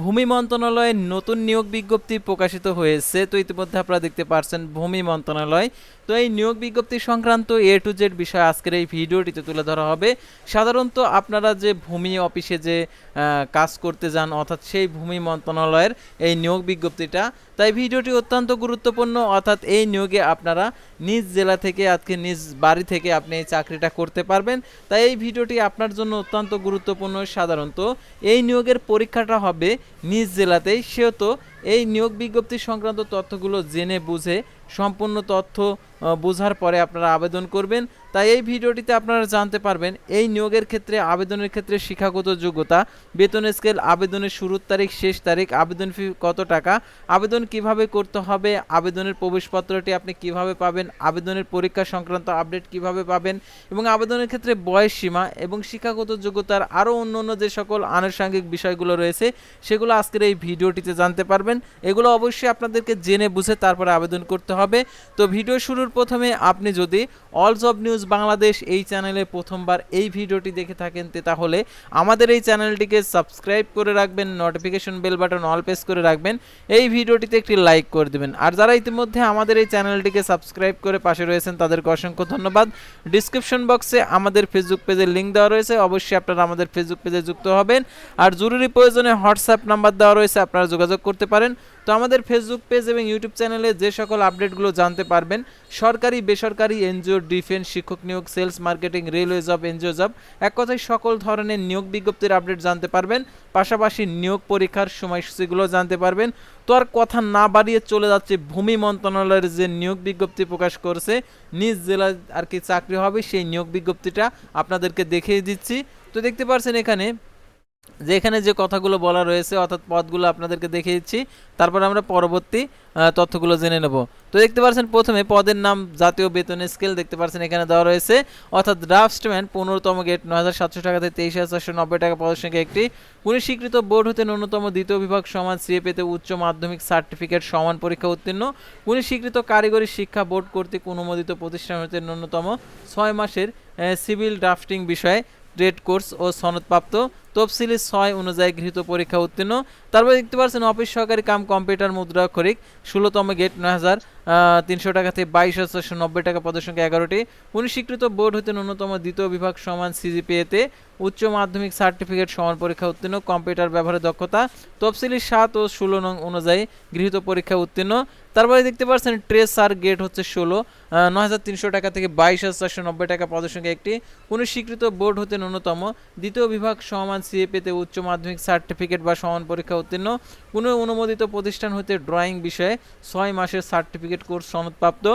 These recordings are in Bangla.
ভূমি মন্ত্রণালয়ে নতুন নিয়োগ বিজ্ঞপ্তি প্রকাশিত হয়েছে। তো ইতিমধ্যে আপনারা দেখতে পারছেন ভূমি মন্ত্রণালয়। তো এই নিয়োগ বিজ্ঞপ্তি সংক্রান্ত এ টু জেড বিষয় আজকের এই ভিডিওটিতে তুলে ধরা হবে। সাধারণত আপনারা যে ভূমি অফিসে যে কাজ করতে যান, অর্থাৎ সেই ভূমি মন্ত্রণালয়ের এই নিয়োগ বিজ্ঞপ্তিটা, তাই ভিডিওটি অত্যন্ত গুরুত্বপূর্ণ, অর্থাৎ এই নিয়োগে আপনারা নিজ জেলা থেকে, আজকে নিজ বাড়ি থেকে আপনি এই চাকরিটা করতে পারবেন। তাই এই ভিডিওটি আপনার জন্য অত্যন্ত গুরুত্বপূর্ণ। সাধারণত এই নিয়োগের পরীক্ষাটা হবে নিজ জেলাতেই, সেও তো এই নিয়োগ বিজ্ঞপ্তি সংক্রান্ত তথ্যগুলো জেনে বুঝে সম্পূর্ণ তথ্য বোঝার পরে আপনারা আবেদন করবেন। তাই এই ভিডিওটিতে আপনারা জানতে পারবেন, এই নিয়োগের ক্ষেত্রে, আবেদনের ক্ষেত্রে শিক্ষাগত যোগ্যতা, বেতন স্কেল আবেদনের শুরুর তারিখ, শেষ তারিখ, আবেদন ফি কত টাকা, আবেদন কীভাবে করতে হবে, আবেদনের প্রবেশপত্রটি আপনি কীভাবে পাবেন, আবেদনের পরীক্ষা সংক্রান্ত আপডেট কীভাবে পাবেন এবং আবেদনের ক্ষেত্রে বয়স সীমা এবং শিক্ষাগত যোগ্যতার আরও অন্য অন্য যে সকল আনুষঙ্গিক বিষয়গুলো রয়েছে, সেগুলো আজকের এই ভিডিওটিতে জানতে পারবেন। এগুলো অবশ্যই আপনাদেরকে জেনে বুঝে তারপরে আবেদন করতে হবে। তো ভিডিও শুরুর প্রথমে আপনি যদি অল জব নিউজ বাংলাদেশ এই চ্যানেলে প্রথমবার এই ভিডিওটি দেখে থাকেন তাহলে আমাদের এই চ্যানেলটিকে সাবস্ক্রাইব করে রাখবেন notification bell button all press করে রাখবেন, এই ভিডিওটিতে একটি লাইক করে দেবেন। আর যারা ইতিমধ্যে আমাদের এই চ্যানেলটিকে সাবস্ক্রাইব করে পাশে রয়েছেন, তাদেরকে অসংখ্য ধন্যবাদ। ডিসক্রিপশন বক্সে আমাদের ফেসবুক পেজের লিঙ্ক দেওয়া রয়েছে, অবশ্যই আপনারা আমাদের ফেসবুক পেজে যুক্ত হবেন। আর জরুরি প্রয়োজনে হোয়াটসঅ্যাপ নাম্বার দেওয়া রয়েছে, আপনারা যোগাযোগ করতে পারেন। তো আমাদের ফেসবুক পেজ এবং ইউটিউব চ্যানেলে যে সকল আপডেটগুলো জানতে পারবেন, সরকারি, বেসরকারি, এনজিও ডিফেন্স শিক্ষক নিয়োগ sales marketing railway job NGO job এক কথায় সকল ধরনের নিয়োগ বিজ্ঞপ্তির আপডেট জানতে পারবেন। পাশাপাশি নিয়োগ পরীক্ষার সময়সূচিগুলো জানতে পারবেন। তো আর কথা না বাড়িয়ে চলে যাচ্ছে ভূমি মন্ত্রণালয়ের যে নিয়োগ বিজ্ঞপ্তি প্রকাশ করছে, নিজ জেলায় আর কি চাকরি হবে সেই নিয়োগ বিজ্ঞপ্তিটা আপনাদেরকে দেখিয়ে দিচ্ছি। তো দেখতে পারছেন এখানে যে এখানে যে কথাগুলো বলা রয়েছে, অর্থাৎ পদগুলো আপনাদেরকে দেখিয়ে দিচ্ছি। তারপর আমরা পরবর্তী তথ্যগুলো জেনে নেব। তো দেখতে পাচ্ছেন প্রথমে পদের নাম জাতীয় বেতন স্কেল দেখতে পাচ্ছেন এখানে দেওয়া রয়েছে। অর্থাৎ ড্রাফটসম্যান পনেরোতম গেট নয় হাজার সাতশো টাকা থেকে তেইশ হাজার চারশো নব্বই টাকা পদের সঙ্গে একটি। পুলিশ স্বীকৃত বোর্ড হতে ন্যূনতম দ্বিতীয় বিভাগ সমান সিএ পেতে উচ্চ মাধ্যমিক সার্টিফিকেট সমান পরীক্ষা উত্তীর্ণ। পুলিশ স্বীকৃত কারিগরি শিক্ষা বোর্ড কর্তৃক অনুমোদিত প্রতিষ্ঠান হতে ন্যূনতম ছয় মাসের সিভিল ড্রাফটিং বিষয়ে। ট্রেড কোর্স ও সনদপ্রাপ্ত তফসিলি ছয় অনুযায়ী গৃহীত পরীক্ষা উত্তীর্ণ। তারপর দেখতে পাচ্ছেন, অফিস সহকারী কাম কম্পিউটার মুদ্রা খরিক, ষোলোতম গেট নয় হাজার তিনশো টাকা থেকে বাইশ হাজার চারশো নব্বই টাকা পদের সংখ্যা এগারোটি। স্বীকৃত বোর্ড হতে ন্যূনতম দ্বিতীয় বিভাগ সমান সিজিপিএতে। উচ্চ মাধ্যমিক সার্টিফিকেট সমান পরীক্ষা উত্তীর্ণ, কম্পিউটার ব্যবহারের দক্ষতা। তফসিলি সাত ও ষোলো নং অনুযায়ী গৃহীত পরীক্ষা উত্তীর্ণ। তারপরে দেখতে পাচ্ছেন ট্রেস আর গেট হচ্ছে ষোলো নয় হাজার তিনশো টাকা থেকে বাইশ হাজার চারশো নব্বই টাকা পদের সঙ্গে একটি। কোনো স্বীকৃত বোর্ড হতে ন্যূনতম। দ্বিতীয় বিভাগ সমান সিএপিতে উচ্চ মাধ্যমিক সার্টিফিকেট বা সমান পরীক্ষা উত্তীর্ণ। কোনো অনুমোদিত প্রতিষ্ঠান হতে ড্রয়িং বিষয়ে ছয় মাসের সার্টিফিকেট কোর্স সনদপ্রাপ্ত।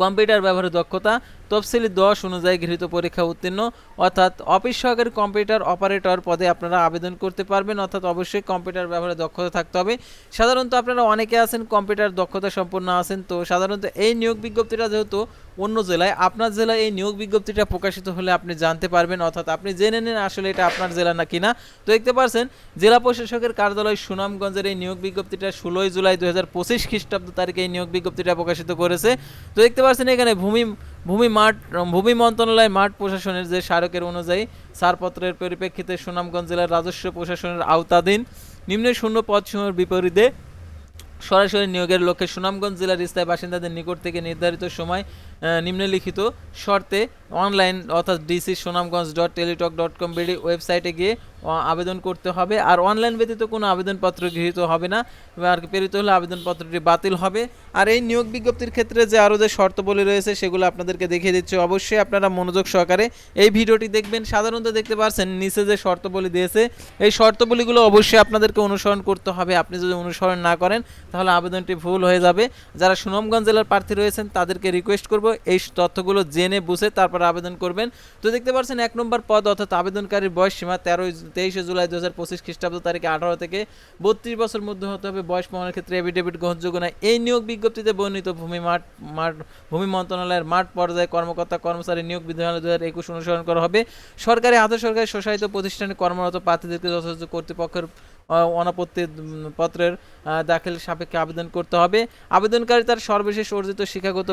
কম্পিউটার ব্যবহারের দক্ষতা। তফসিলি দশ অনুযায়ী গৃহীত পরীক্ষা উত্তীর্ণ। অর্থাৎ অফিস সহকারী কম্পিউটার অপারেটর পদে আপনারা আবেদন করতে পারবেন। অর্থাৎ অবশ্যই কম্পিউটার ব্যবহারে দক্ষতা থাকতে হবে। সাধারণত আপনারা অনেকে আছেন কম্পিউটার দক্ষতা সম্পন্ন আছেন। তো সাধারণত এই নিয়োগ বিজ্ঞপ্তিটা যেহেতু অন্য জেলায়, আপনার জেলায় এই নিয়োগ বিজ্ঞপ্তিটা প্রকাশিত হলে আপনি জানতে পারবেন। অর্থাৎ আপনি জেনে নেন আসলে এটা আপনার জেলা না কিনা। তো দেখতে পারছেন, জেলা প্রশাসকের কার্যালয় সুনামগঞ্জের এই নিয়োগ বিজ্ঞপ্তিটা ষোলোই জুলাই দু হাজার পঁচিশ খ্রিস্টাব্দ তারিখে এই নিয়োগ বিজ্ঞপ্তিটা প্রকাশিত করেছে। তো দেখতে পাচ্ছেন এখানে ভূমি ভূমি মাঠ, ভূমি মন্ত্রণালয়, মাঠ প্রশাসনের যে স্মারকের অনুযায়ী ছাড়পত্রের পরিপ্রেক্ষিতে সুনামগঞ্জ জেলার রাজস্ব প্রশাসনের আওতাধীন নিম্ন শূন্য পদসমূহের বিপরীতে সরাসরি নিয়োগের লক্ষ্যে সুনামগঞ্জ জেলার স্থায়ী বাসিন্দাদের নিকট থেকে নির্ধারিত সময় নিম্নলিখিত শর্তে অনলাইন অর্থাৎ DC Sunamganj dot Teletalk dot com BD ওয়েবসাইটে গিয়ে আবেদন করতে হবে। আর অনলাইন ব্যতীত কোনো আবেদনপত্র গৃহীত হবে না। আর প্রেরিত হলে আবেদনপত্রটি বাতিল হবে। আর এই নিয়োগ বিজ্ঞপ্তির ক্ষেত্রে যে আরও যে শর্তবলী রয়েছে, সেগুলো আপনাদেরকে দেখিয়ে দিচ্ছি। অবশ্যই আপনারা মনোযোগ সহকারে এই ভিডিওটি দেখবেন। সাধারণত দেখতে পাচ্ছেন নিচে যে শর্তবলী দিয়েছে, এই শর্তবলীগুলো অবশ্যই আপনাদেরকে অনুসরণ করতে হবে। আপনি যদি অনুসরণ না করেন, তাহলে আবেদনটি ভুল হয়ে যাবে। যারা সুনামগঞ্জ জেলার প্রার্থী রয়েছেন, তাদেরকে রিকোয়েস্ট করব এই তথ্যগুলো জেনে বুঝে তারপর আবেদন করবেন। তো দেখতে পাচ্ছেন এক নম্বর পদ অর্থাৎ আবেদনকারীর বয়স সীমা তেরোই তেইশে জুলাই দু হাজার পঁচিশ খ্রিস্টাব্দ তারিখে আঠারো থেকে বত্রিশ বছর মধ্যে হতে হবে। বয়স প্রমাণের ক্ষেত্রে এফিডেভিট গ্রহণযোগ্য নয়। এই নিয়োগ বিজ্ঞপ্তিতে বর্ণিত ভূমি মাঠ মাঠ, ভূমি মন্ত্রণালয়ের মাঠ পর্যায়ে কর্মকর্তা, কর্মচারী নিয়োগ বিধান দু হাজার একুশ অনুসরণ করা হবে। সরকারি, আধা সরকারি স্বশাসিত প্রতিষ্ঠানে কর্মরত প্রার্থীদেরকে যথাযথ কর্তৃপক্ষের অনাপত্তি পত্রের দাখিল সাপেক্ষে আবেদন করতে হবে। আবেদনকারী তার সর্বশেষ অর্জিত শিক্ষাগত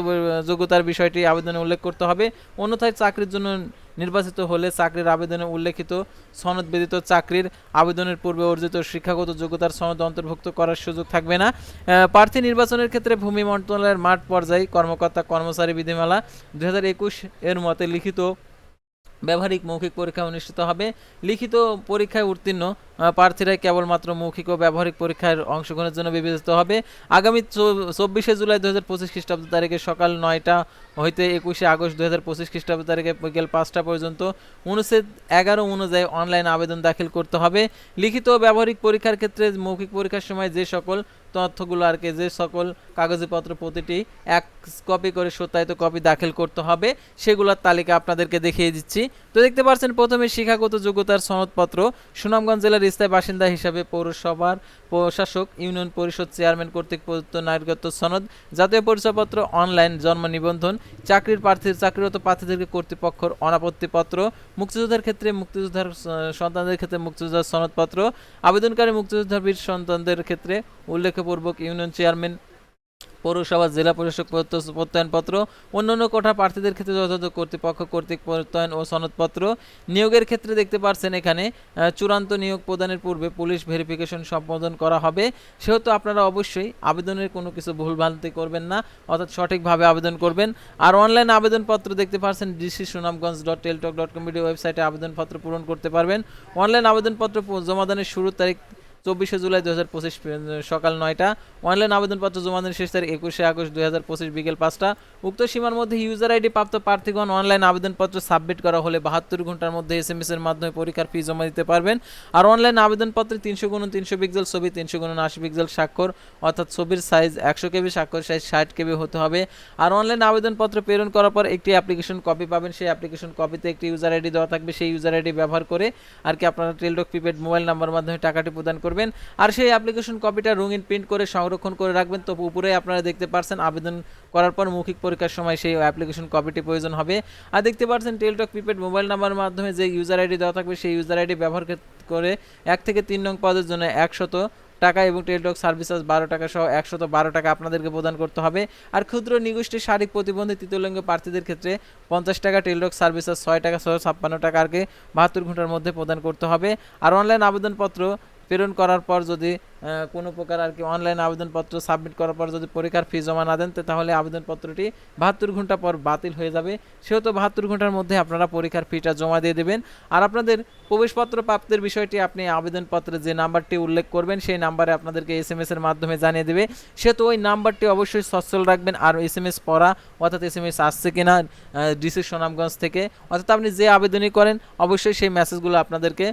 যোগ্যতার বিষয়টি আবেদনে উল্লেখ করতে হবে। অন্যথায় চাকরির জন্য নির্বাচিত হলে চাকরির আবেদনে উল্লেখিত সনদ ব্যতীত চাকরির আবেদনের পূর্বে অর্জিত শিক্ষাগত যোগ্যতার সনদ অন্তর্ভুক্ত করার সুযোগ থাকবে না। প্রার্থী নির্বাচনের ক্ষেত্রে ভূমি মন্ত্রণালয়ের মাঠ পর্যায়ে কর্মকর্তা কর্মচারী বিধিমালা দু হাজার একুশ এর মতে লিখিত ব্যবহারিক মৌখিক পরীক্ষা অনুষ্ঠিত হবে। লিখিত পরীক্ষায় উত্তীর্ণ আহ, প্রার্থীরা কেবলমাত্র মৌখিক ও ব্যবহারিক পরীক্ষার অংশগ্রহণের জন্য বিবেচিত হবে। আগামী চব্বিশে জুলাই দু হাজার পঁচিশ খ্রিস্টাব্দ তারিখে সকাল নয়টা হইতে একুশে আগস্ট দু হাজার পঁচিশ খ্রিস্টাব্দ তারিখে বিকেল পাঁচটা পর্যন্ত অনুচ্ছেদ এগারো অনুযায়ী অনলাইন আবেদন দাখিল করতে হবে। লিখিত ও ব্যবহারিক পরীক্ষার ক্ষেত্রে মৌখিক পরীক্ষার সময় যে সকল তথ্যগুলো আর কি যে সকল কাগজপত্র প্রতিটি এক কপি করে সত্যায়িত কপি দাখিল করতে হবে সেগুলোর তালিকা আপনাদেরকে দেখিয়ে দিচ্ছি। তো দেখতে পাচ্ছেন প্রথমে শিক্ষাগত যোগ্যতার সনদপত্র সুনামগঞ্জ জেলার স্থায়ী বাসিন্দা হিসাবে পৌরসভার প্রশাসক ইউনিয়ন পরিষদ চেয়ারম্যান কর্তৃক প্রদত্ত নাগরিকত্ব সনদ, জাতীয় পরিচয়পত্র, অনলাইন জন্ম নিবন্ধন, চাকরির প্রার্থীর চাকরিরত প্রার্থীদেরকে কর্তৃপক্ষের অনাপত্তিপত্র, মুক্তিযোদ্ধার ক্ষেত্রে মুক্তিযোদ্ধার সন্তানদের ক্ষেত্রে মুক্তিযোদ্ধার সনদপত্র, আবেদনকারী মুক্তিযোদ্ধা বীর সন্তানদের ক্ষেত্রে উল্লেখপূর্বক ইউনিয়ন চেয়ারম্যান পৌরসভা, জেলা প্রশাসক প্রত্য- প্রত্যয়নপত্র, অন্যান্য কোঠা প্রার্থীদের ক্ষেত্রে যথাযথ কর্তৃপক্ষ কর্তৃক প্রত্যয়ন ও সনদপত্র নিয়োগের ক্ষেত্রে দেখতে পাচ্ছেন এখানে চূড়ান্ত নিয়োগ প্রদানের পূর্বে পুলিশ ভেরিফিকেশন সম্পাদন করা হবে। সেহেতু আপনারা অবশ্যই আবেদনের কোনো কিছু ভুলভ্রান্তি করবেন না, অর্থাৎ সঠিকভাবে আবেদন করবেন। আর অনলাইন আবেদনপত্র দেখতে পাচ্ছেন DC Sunamganj dot Teletalk dot com ওয়েবসাইটে আবেদনপত্র পূরণ করতে পারবেন। অনলাইন আবেদনপত্র জমাদানের শুরুর তারিখ চব্বিশে জুলাই দু হাজার পঁচিশ সকাল নয়টা। অনলাইন আবেদনপত্র জমা দেন শেষ তারিখ একুশে আগস্ট দুই হাজার পঁচিশ বিকেল পাঁচটা। উক্ত সীমার মধ্যে ইউজার আইডি প্রাপ্ত প্রার্থীগণ অনলাইন আবেদনপত্র সাবমিট করা হলে বাহাত্তর ঘণ্টার মধ্যে এস এম এস এর মাধ্যমে পরীক্ষার ফি জমা দিতে পারবেন। আর অনলাইন আবেদনপত্রে তিনশো গুণ তিনশো পিক্সেল ছবি, তিনশো গুণ আশি পিক্সেল স্বাক্ষর, অর্থাৎ ছবির সাইজ একশো কেবি, স্বাক্ষর সাইজ ষাট কেবি হতে হবে। আর অনলাইন আবেদনপত্র প্রেরণ করার পর একটি অ্যাপ্লিকেশন কপি পাবেন। সেই অ্যাপ্লিকেশন কপিতে একটি ইউজার আইডি দেওয়া থাকবে। সেই ইউজার আইডি ব্যবহার করে আর কি আপনারা টেলডক প্রিপেড মোবাইল নাম্বার মাধ্যমে টাকাটি প্রদান করবেন। আর সেই অ্যাপ্লিকেশন কপিটা রঙিন প্রিন্ট করে সংরক্ষণ করে রাখবেন। তো উপরে আপনারা দেখতে পারছেন আবেদন করার পর মৌখিক পরীক্ষার সময় সেই অ্যাপ্লিকেশন কপিটি প্রয়োজন হবে। আর দেখতে পাচ্ছেন টেলটক প্রিপেড মোবাইল নাম্বার মাধ্যমে যে ইউজার আইডি দেওয়া থাকবে, সেই ইউজার আইডি ব্যবহার করে এক থেকে তিন নং পদের জন্য একশত টাকা এবং টেলটক সার্ভিসেস বারো টাকা সহ একশত বারো টাকা আপনাদেরকে প্রদান করতে হবে। আর ক্ষুদ্র নিগোষ্ঠী শারীরিক প্রতিবন্ধী তৃতীয় লিঙ্গ প্রার্থীদের ক্ষেত্রে পঞ্চাশ টাকা টেলটক সার্ভিসেস ছয় টাকা সহ ছাপ্পান্ন টাকা আরকে বাহাত্তর ঘণ্টার মধ্যে প্রদান করতে হবে। আর অনলাইন আবেদনপত্র প্রেরণ করার পর যদি কোনো প্রকার আর কি অনলাইন আবেদনপত্র সাবমিট করার পর যদি পরীক্ষার ফি জমা না দেন তাহলে আবেদনপত্রটি বাহাত্তর ঘণ্টা পর বাতিল হয়ে যাবে। সেহেতু বাহাত্তর ঘণ্টার মধ্যে আপনারা পরীক্ষার ফিটা জমা দিয়ে দেবেন। আর আপনাদের প্রবেশপত্র প্রাপ্তির বিষয়টি আপনি আবেদনপত্রে যে নাম্বারটি উল্লেখ করবেন, সেই নাম্বারে আপনাদেরকে এস এম এর মাধ্যমে জানিয়ে দেবে। সেহেতু ওই নাম্বারটি অবশ্যই সচ্ছল রাখবেন আর এস এম এস পড়া, অর্থাৎ এস এম এস আসছে কিনা ডিসি সুনামগঞ্জ থেকে, অর্থাৎ আপনি যে আবেদনই করেন, অবশ্যই সেই মেসেজগুলো আপনাদেরকে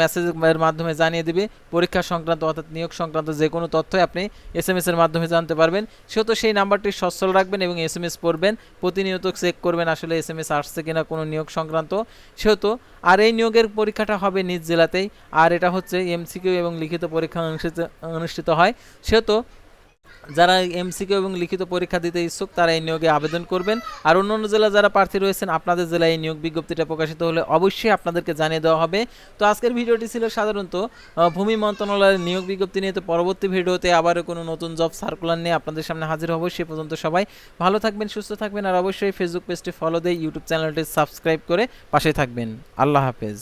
মেসেজের মাধ্যমে জানিয়ে দেবে। পরীক্ষা সংক্রান্ত, অর্থাৎ নিয়োগ সংক্রান্ত যে কোনো তথ্যই আপনি এস এম এর মাধ্যমে জানতে পারবেন। সেহেতু সেই নাম্বারটি সচ্ছল রাখবেন এবং এস এম এস পড়বেন। প্রতিনিয়ত চেক করবেন আসলে এস এম এস আসছে কিনা কোনো নিয়োগ সংক্রান্ত। সেহেতু আর এই নিয়োগের পরীক্ষাটা হবে নিজ জেলাতেই। আর এটা হচ্ছে এমসিকিউ এবং লিখিত পরীক্ষা অনুষ্ঠিত অনুষ্ঠিত হয়। সেহেতু যারা এমসিকিউ এবং লিখিত পরীক্ষা দিতে ইচ্ছুক, তারা এই নিয়োগে আবেদন করবেন। আর অন্য অন্য জেলা যারা প্রার্থী রয়েছেন, আপনাদের জেলায় এই নিয়োগ বিজ্ঞপ্তিটা প্রকাশিত হলে অবশ্যই আপনাদেরকে জানিয়ে দেওয়া হবে। তো আজকের ভিডিওটি ছিল সাধারণত ভূমি মন্ত্রণালয়ের নিয়োগ বিজ্ঞপ্তি নিয়ে। তো পরবর্তী ভিডিওতে আবারও কোনো নতুন জব সার্কুলার নিয়ে আপনাদের সামনে হাজির হব। সে পর্যন্ত সবাই ভালো থাকবেন, সুস্থ থাকবেন। আর অবশ্যই ফেসবুক পেজটি ফলো দিয়ে ইউটিউব চ্যানেলটি সাবস্ক্রাইব করে পাশে থাকবেন। আল্লাহ হাফেজ।